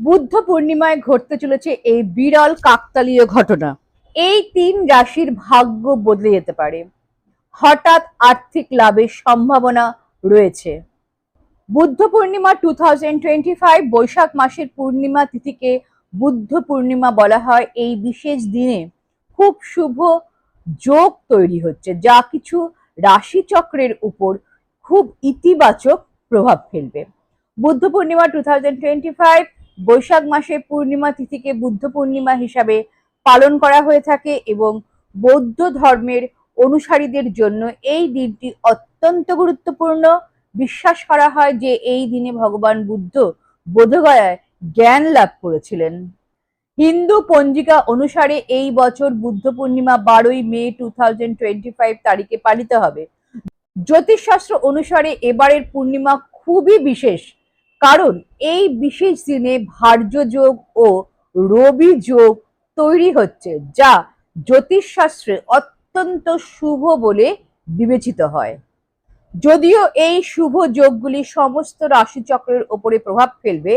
বুদ্ধ পূর্ণিমায় ঘটতে চলেছে এই বিরল কাকতালীয় ঘটনা। এই তিন রাশির ভাগ্য বদলে যেতে পারে। হঠাৎ আর্থিক লাভের সম্ভাবনা রয়েছে। বুদ্ধ পূর্ণিমা টু বৈশাখ মাসের পূর্ণিমা তিথিকে বুদ্ধ পূর্ণিমা বলা হয়। এই বিশেষ দিনে খুব শুভ যোগ তৈরি হচ্ছে, যা কিছু রাশিচক্রের উপর খুব ইতিবাচক প্রভাব ফেলবে। Buddha Purnima two thousand twenty five Boishakh মাসে পূর্ণিমা তিথিকে বুদ্ধ পূর্ণিমা হিসাবে পালন করা হয়ে থাকে এবং বৌদ্ধ ধর্মের অনুসারীদের জন্য এই দিনটি অত্যন্ত গুরুত্বপূর্ণ। বিশ্বাস করা হয় যে এই দিনে ভগবান বুদ্ধ বোধগয়ায় জ্ঞান লাভ করেছিলেন। হিন্দু পঞ্জিকা অনুসারে এই বছর বুদ্ধ পূর্ণিমা বারোই মে টু তারিখে পালিত হবে। জ্যোতিষশাস্ত্র অনুসারে এবারের পূর্ণিমা খুবই বিশেষ। কারণ এই বিশেষ দিনে ভার্য যোগ ও রবি যোগ তৈরি হচ্ছে, যা জ্যোতিষশাস্ত্রে অত্যন্ত শুভ বলে বিবেচিত হয়। যদিও এই শুভ যোগগুলি সমস্ত রাশিচক্রের ওপরে প্রভাব ফেলবে,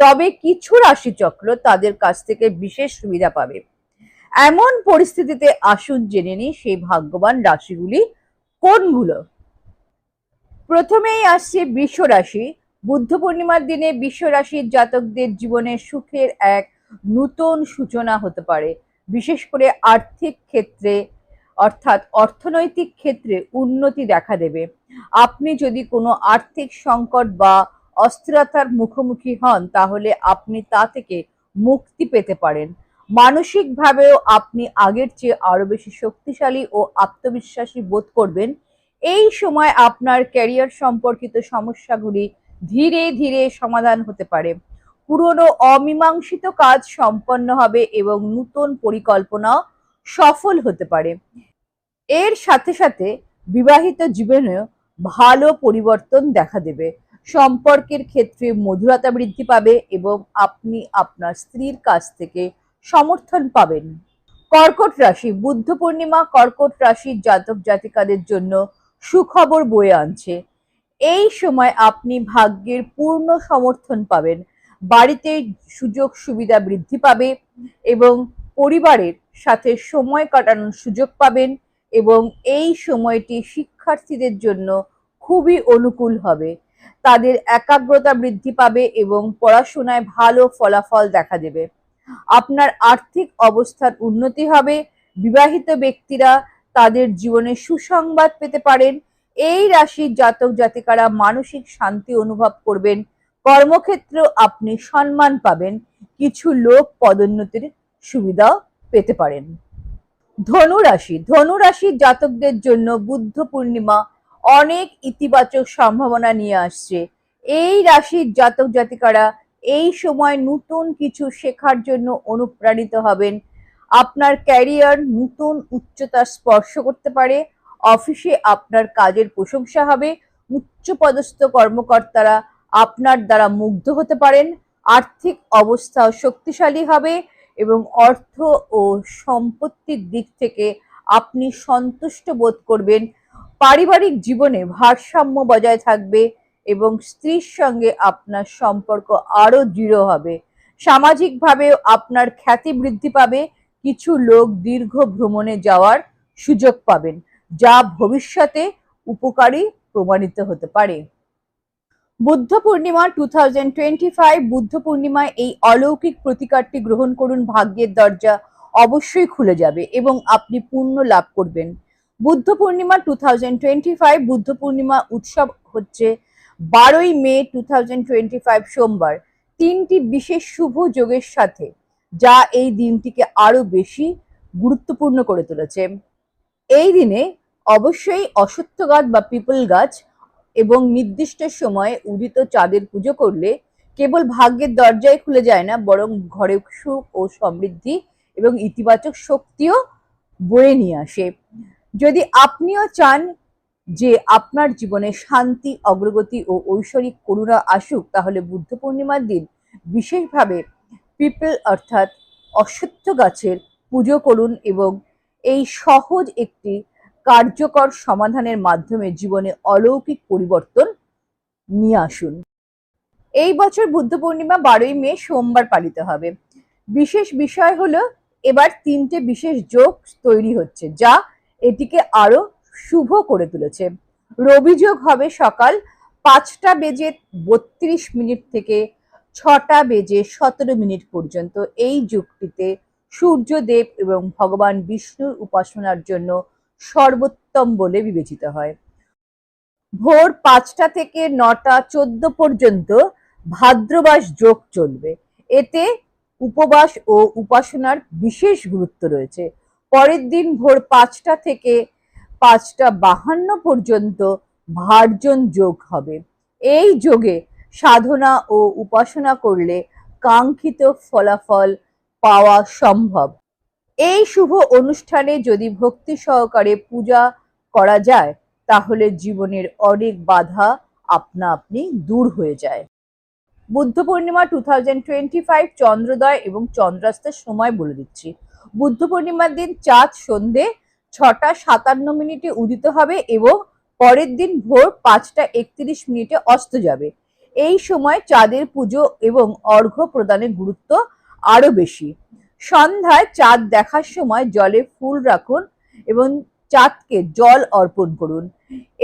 তবে কিছু রাশিচক্র তাদের কাছ থেকে বিশেষ সুবিধা পাবে। এমন পরিস্থিতিতে আসুন জেনে নিই সেই ভাগ্যবান রাশিগুলি কোনগুলো। প্রথমেই আসছে বৃষ রাশি বুদ্ধ পূর্ণিমার দিনে বিশ্ব রাশির জাতকদের জীবনে সুখের এক নূতন সূচনা হতে পারে। বিশেষ করে আর্থিক ক্ষেত্রে, অর্থাৎ অর্থনৈতিক ক্ষেত্রে উন্নতি দেখা দেবে। আপনি যদি কোনো আর্থিক সংকট বা অস্থিরতার মুখোমুখি হন, তাহলে আপনি তা থেকে মুক্তি পেতে পারেন। মানসিকভাবেও আপনি আগের চেয়ে আরও বেশি শক্তিশালী ও আত্মবিশ্বাসী বোধ করবেন। এই সময় আপনার ক্যারিয়ার সম্পর্কিত সমস্যাগুলি ধীরে ধীরে সমাধান হতে পারে। পুরনো অমীমাংসিত কাজ সম্পন্ন হবে এবং নূতন পরিকল্পনা সফল হতে পারে। এর সাথে সাথে বিবাহিত জীবনেও ভালো পরিবর্তন দেখা দেবে। সম্পর্কের ক্ষেত্রে মধুরতা বৃদ্ধি পাবে এবং আপনি আপনার স্ত্রীর কাছ থেকে সমর্থন পাবেন। কর্কট রাশি, বুদ্ধ পূর্ণিমা কর্কট রাশির জাতক জাতিকাদের জন্য সুখবর বয়ে আনছে। এই সময় আপনি ভাগ্যের পূর্ণ সমর্থন পাবেন। বাড়িতে সুযোগ সুবিধা বৃদ্ধি পাবে এবং পরিবারের সাথে সময় কাটানোর সুযোগ পাবেন এবং এই সময়টি শিক্ষার্থীদের জন্য খুবই অনুকূল হবে। তাদের একাগ্রতা বৃদ্ধি পাবে এবং পড়াশোনায় ভালো ফলাফল দেখা দেবে। আপনার আর্থিক অবস্থার উন্নতি হবে। বিবাহিত ব্যক্তিরা তাদের জীবনে সুসংবাদ পেতে পারেন এই রাশির জাতক জাতিকারা মানসিক শান্তি অনুভব করবেন, কর্মক্ষেত্র আপনি সম্মান পাবেন, কিছু লোক পদোন্নতির সুবিধাও পেতে পারেন। ধনু রাশি, ধনু রাশির জাতকদের জন্য বুদ্ধ পূর্ণিমা অনেক ইতিবাচক সম্ভাবনা নিয়ে আসছে। এই রাশির জাতক জাতিকারা এই সময় নতুন কিছু শেখার জন্য অনুপ্রাণিত হবেন। আপনার ক্যারিয়ার নতুন উচ্চতা স্পর্শ করতে পারে অফিসে আপনার কাজের প্রশংসা হবে। উচ্চপদস্থ কর্মকর্তারা আপনার দ্বারা মুগ্ধ হতে পারেন। আর্থিক অবস্থা শক্তিশালী হবে এবং অর্থ ও সম্পত্তির দিক থেকে আপনি সন্তুষ্ট বোধ করবেন। পারিবারিক জীবনে ভারসাম্য বজায় থাকবে এবং স্ত্রীর সঙ্গে আপনার সম্পর্ক আরও দৃঢ় হবে। সামাজিকভাবেও আপনার খ্যাতি বৃদ্ধি পাবে। কিছু লোক দীর্ঘ ভ্রমণে যাওয়ার সুযোগ পাবেন। যা ভবিষ্যতে উপকারী প্রমাণিত হতে পারে। বুদ্ধ পূর্ণিমা টু বুদ্ধ পূর্ণিমায় এই অলৌকিক প্রতিকারটি গ্রহণ করুন, ভাগ্যের দরজা অবশ্যই খুলে যাবে এবং আপনি পুণ্য লাভ করবেন। বুদ্ধ পূর্ণিমা টু বুদ্ধ পূর্ণিমা উৎসব হচ্ছে বারোই মে টু সোমবার। তিনটি বিশেষ শুভ যোগের সাথে যা এই দিনটিকে আরও বেশি গুরুত্বপূর্ণ করে তুলেছে। এই দিনে অবশ্যই অশ্বত্থ গাছ বা পিপল গাছ এবং নির্দিষ্ট সময়ে উদিত চাঁদের পুজো করলে কেবল ভাগ্যের দরজায় খুলে যায় না, বরং ঘরে সুখ ও সমৃদ্ধি এবং ইতিবাচক শক্তিও বয়ে নিয়ে আসে। যদি আপনিও চান যে আপনার জীবনে শান্তি, অগ্রগতি ও ঐশ্বরিক করুণা আসুক, তাহলে বুদ্ধ পূর্ণিমার দিন বিশেষভাবে পিপল অর্থাৎ অশ্বত্থ গাছের পুজো করুন এবং এই সহজ একটি কার্যকর সমাধানের মাধ্যমে জীবনে অলৌকিক পরিবর্তন নিয়ে আসুন। এই বছর বুদ্ধ পূর্ণিমা বারোই মে সোমবার পালিত হবে। বিশেষ বিষয় হলো, এবার তিনটে বিশেষ যোগ তৈরি হচ্ছে, যা এটিকে আরও শুভ করে তুলেছে। রবি যোগ হবে সকাল পাঁচটা বেজে বত্রিশ মিনিট থেকে ছটা বেজে সতেরো মিনিট পর্যন্ত। এই যুগটিতে সূর্যদেব এবং ভগবান বিষ্ণুর উপাসনার জন্য সর্বোত্তম বলে বিবেচিত হয়। ভোর পাঁচটা থেকে নটা চোদ্দ পর্যন্ত ভাদ্রবাস যোগ চলবে। এতে উপবাস ও উপাসনার বিশেষ গুরুত্ব রয়েছে। পরের দিন ভোর পাঁচটা থেকে পাঁচটা বাহান্ন পর্যন্ত ভার্জন যোগ হবে। এই যোগে সাধনা ও উপাসনা করলে কাঙ্ক্ষিত ফলাফল পাওয়া সম্ভব। এই শুভ অনুষ্ঠানে যদি ভক্তি সহকারে পূজা করা যায়, তাহলে জীবনের অনেক বাধা আপনা আপনি দূর হয়ে যায়। Buddha Purnima two thousand twenty five চন্দ্রোদয় এবং চন্দ্রাস্তের সময় বলে দিচ্ছি। বুদ্ধ পূর্ণিমার দিন চাঁদ সন্ধে ছটা সাতান্ন মিনিটে উদিত হবে এবং পরের দিন ভোর পাঁচটা একত্রিশ মিনিটে অস্ত যাবে। এই সময় চাঁদের পুজো এবং অর্ঘ্য প্রদানের গুরুত্ব আরও বেশি। সন্ধ্যায় চাঁদ দেখার সময় জলে ফুল রাখুন এবং চাঁদকে জল অর্পণ করুন।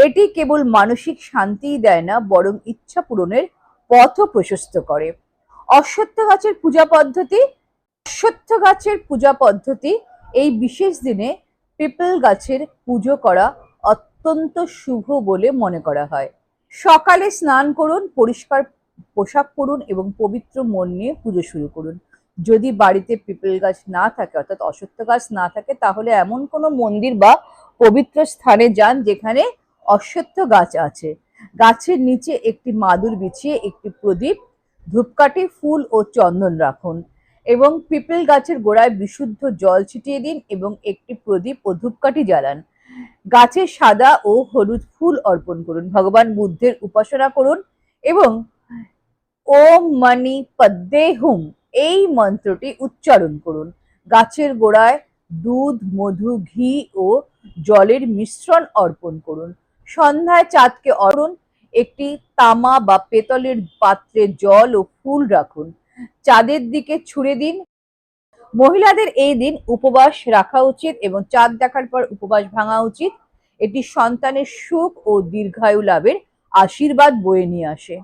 এটি কেবল মানসিক শান্তিই দেয় না, বরং ইচ্ছা পূরণের পথও প্রশস্ত করে। অশ্বত্থ গাছের পূজা পদ্ধতি, অশ্বত্থ গাছের পূজা পদ্ধতি, এই বিশেষ দিনে পিপল গাছের পুজো করা অত্যন্ত শুভ বলে মনে করা হয়। সকালে স্নান করুন, পরিষ্কার পোশাক পরুন এবং পবিত্র মন নিয়ে পুজো শুরু করুন। যদি বাড়িতে পিপল গাছ না থাকে, অর্থাৎ অশ্বত্থ গাছ না থাকে, তাহলে এমন কোনো মন্দির বা পবিত্র স্থানে যান যেখানে অশ্বত্থ গাছ আছে। গাছের নিচে একটি মাদুর বিছিয়ে একটি প্রদীপ, ধূপকাঠি, ফুল ও চন্দন রাখুন এবং পিপল গাছের গোড়ায় বিশুদ্ধ জল ছিটিয়ে দিন এবং একটি প্রদীপ ও ধূপকাঠি জ্বালান। গাছে সাদা ও হলুদ ফুল অর্পণ করুন, ভগবান বুদ্ধের উপাসনা করুন এবং ওম মানি পদ্মে হুম এই মন্ত্রটি উচ্চারণ করুন। গাছের গোড়ায় দুধ, মধু, ঘি ও জলের মিশ্রণ অর্পণ করুন। সন্ধ্যায় চাঁদকে অরুণ একটি তামা বা পেতলের পাত্রে জল ও ফুল রাখুন। চাঁদের দিকে ছুড়ে দিন। মহিলাদের এই দিন উপবাস রাখা উচিত এবং চাঁদ দেখার পর উপবাস ভাঙা উচিত। এটি সন্তানের সুখ ও দীর্ঘায়ু লাভের আশীর্বাদ বয়ে নিয়ে আসে।